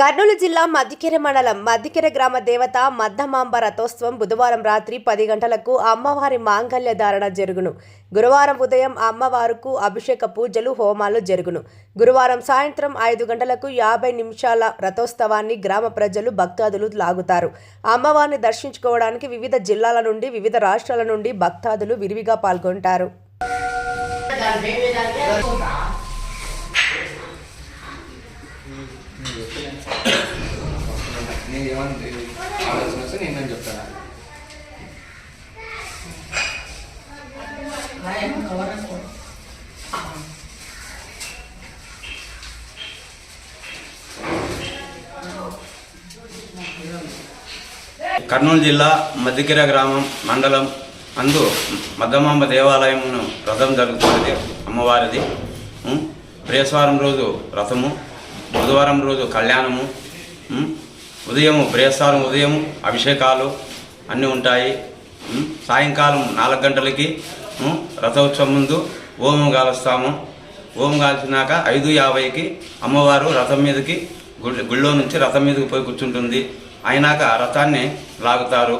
కర్నూలు జిల్లా మద్దికెర మండలం మద్దికెర గ్రామ దేవత మద్దమాంబ రథోత్సవం బుధవారం రాత్రి పది గంటలకు అమ్మవారి మాంగళ్య ధారణ జరుగును. గురువారం ఉదయం అమ్మవారుకు అభిషేక పూజలు హోమాలు జరుగును. గురువారం సాయంత్రం ఐదు గంటలకు యాభై నిమిషాల రథోత్సవాన్ని గ్రామ ప్రజలు భక్తాదులు లాగుతారు. అమ్మవారిని దర్శించుకోవడానికి వివిధ జిల్లాల నుండి వివిధ రాష్ట్రాల నుండి భక్తాదులు విరివిగా పాల్గొంటారు. నేను ఏమని ఆలోచన వస్తే నేను చెప్తాను? కర్నూలు జిల్లా మధ్యకిర గ్రామం మండలం అందు మద్దమాంబ దేవాలయం రథం జరుగుతున్నది అమ్మవారిది. బృహస్వారం రోజు రథము బుధవారం రోజు కళ్యాణము. ఉదయం బృహస్వారం ఉదయం అభిషేకాలు అన్నీ ఉంటాయి? సాయంకాలం నాలుగు గంటలకి? రథోత్సవం ముందు ఓమం కాలుస్తాము ఓం కాల్చినాక ఐదు యాభైకి అమ్మవారు రథం మీదకి గుడి గుళ్ళో నుంచి రథం మీదకి పోయి కూర్చుంటుంది అయినాక రథాన్ని లాగుతారు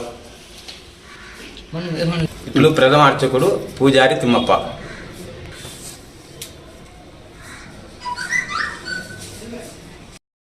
ఇప్పుడు ప్రథమ అర్చకుడు పూజారి తిమ్మప్ప